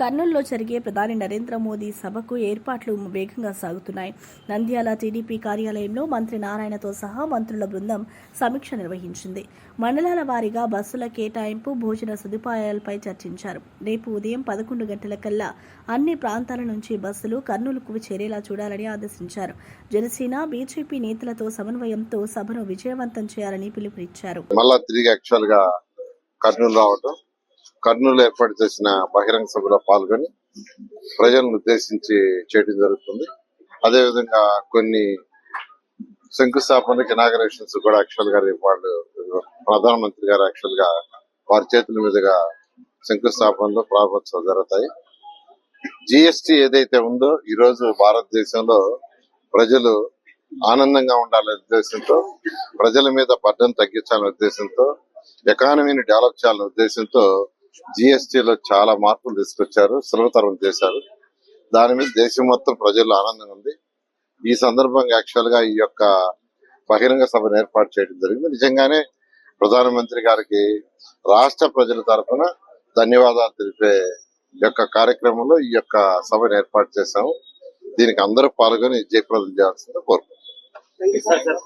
కర్నూలులో జరిగే ప్రధాని నరేంద్ర మోదీ సభకు ఏర్పాట్లు వేగంగా సాగుతున్నాయి. నంద్యాల టీడీపీ కార్యాలయంలో మంత్రి నారాయణతో సహా మంత్రుల బృందం సమీక్ష నిర్వహించింది. మండలాల వారీగా బస్సుల కేటాయింపు భోజన సదుపాయాలపై చర్చించారు. రేపు ఉదయం పదకొండు గంటలకల్లా అన్ని ప్రాంతాల నుంచి బస్సులు కర్నూలుకు చేరేలా చూడాలని ఆదేశించారు. జనసేన బీజేపీ నేతలతో సమన్వయంతో సభను విజయవంతం చేయాలని పిలుపునిచ్చారు. మళ్ళా తిరిగి యాక్చువల్గా కర్నూలు రావటం కర్నూలు ఏర్పాటు చేసిన బహిరంగ సభలో పాల్గొని ప్రజలను ఉద్దేశించి చేయడం జరుగుతుంది. అదేవిధంగా కొన్ని శంకుస్థాపనకి ఇనాగరేషన్స్ కూడా యాక్చువల్గా రేపు వాళ్ళు ప్రధానమంత్రి గారు యాక్చువల్గా వారి చేతుల మీదుగా శంకుస్థాపనలు ప్రారంభోత్సవం జరుగుతాయి. జిఎస్టి ఏదైతే ఉందో ఈ రోజు భారతదేశంలో ప్రజలు ఆనందంగా ఉండాలనే ఉద్దేశంతో ప్రజల మీద బడ్డను తగ్గించాలనే ఉద్దేశంతో ఎకానమీని డెవలప్ చేయాలనే ఉద్దేశంతో జిఎస్టీలో చాలా మార్పులు తీసుకొచ్చారు సులభతరం చేశారు. దాని మీద దేశం మొత్తం ప్రజల్లో ఆనందంగా ఉంది. ఈ సందర్భంగా యాక్చువల్గా ఈ యొక్క బహిరంగ సభను ఏర్పాటు చేయడం జరిగింది. నిజంగానే ప్రధానమంత్రి గారికి రాష్ట్ర ప్రజల తరఫున ధన్యవాదాలు తెలిపే యొక్క కార్యక్రమంలో ఈ యొక్క సభను ఏర్పాటు చేశాము. దీనికి అందరూ పాల్గొని జయప్రదం చేయాల్సిందే కోరుకుంటున్నాను